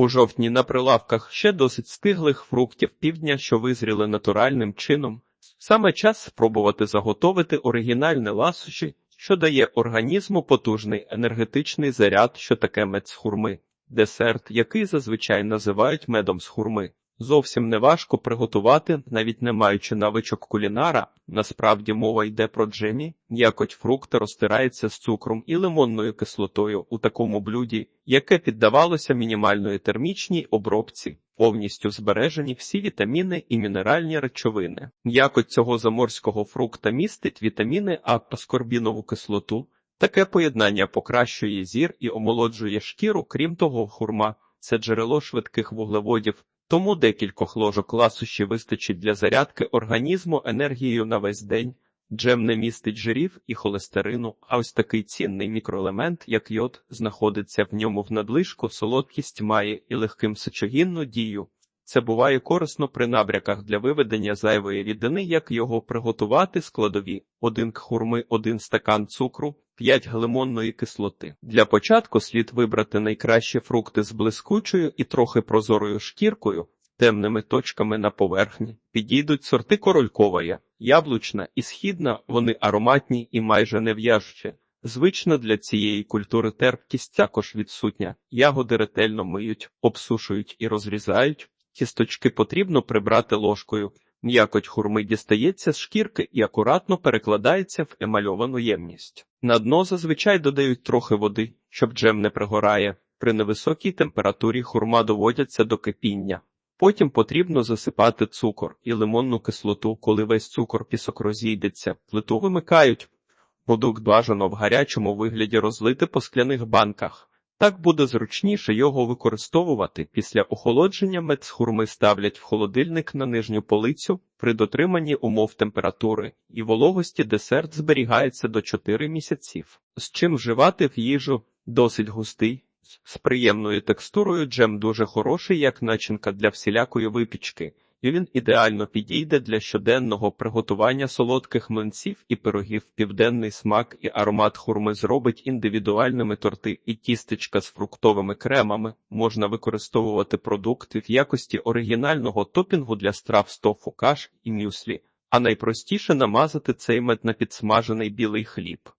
У жовтні на прилавках ще досить стиглих фруктів півдня, що визріли натуральним чином. Саме час спробувати заготовити оригінальне ласуші, що дає організму потужний енергетичний заряд, що таке мед з хурми. Десерт, який зазвичай називають медом з хурми. Зовсім не важко приготувати, навіть не маючи навичок кулінара. Насправді мова йде про джемі, якоть фрукти розтирається з цукром і лимонною кислотою у такому блюді, яке піддавалося мінімальної термічній обробці, повністю збережені всі вітаміни і мінеральні речовини. Якоть цього заморського фрукта містить вітаміни А та кислоту. Таке поєднання покращує зір і омолоджує шкіру, крім того, хурма це джерело швидких вуглеводів, тому декількох ложок ласощі вистачить для зарядки організму енергією на весь день. Джем не містить жирів і холестерину, а ось такий цінний мікроелемент, як йод, знаходиться в ньому в надлишку, солодкість має і легким сечогінну дію. Це буває корисно при набряках для виведення зайвої рідини, як його приготувати складові: один к хурми, один стакан цукру, 5 лимонної кислоти. Для початку слід вибрати найкращі фрукти з блискучою і трохи прозорою шкіркою, темними точками на поверхні. Підійдуть сорти корольковая, яблучна і східна, вони ароматні і майже не в'яжучі. Звично для цієї культури терпкість також відсутня. Ягоди ретельно миють, обсушують і розрізають. Кісточки потрібно прибрати ложкою. М'якоть хурми дістається з шкірки і акуратно перекладається в емальовану ємність. На дно зазвичай додають трохи води, щоб джем не пригорає. При невисокій температурі хурма доводяться до кипіння. Потім потрібно засипати цукор і лимонну кислоту, коли весь цукор пісок розійдеться. Плиту вимикають. Продукт бажано в гарячому вигляді розлити по скляних банках. Так буде зручніше його використовувати. Після охолодження мед з хурми ставлять в холодильник на нижню полицю. При дотриманні умов температури і вологості десерт зберігається до 4 місяців. З чим вживати в їжу досить густий. З приємною текстурою джем дуже хороший, як начинка для всілякої випічки, і він ідеально підійде для щоденного приготування солодких млинців і пирогів. Південний смак і аромат хурми зробить індивідуальними торти і тістечка з фруктовими кремами. Можна використовувати продукти в якості оригінального топінгу для страв з тофу, каш і мюслі, а найпростіше намазати цей мед на підсмажений білий хліб.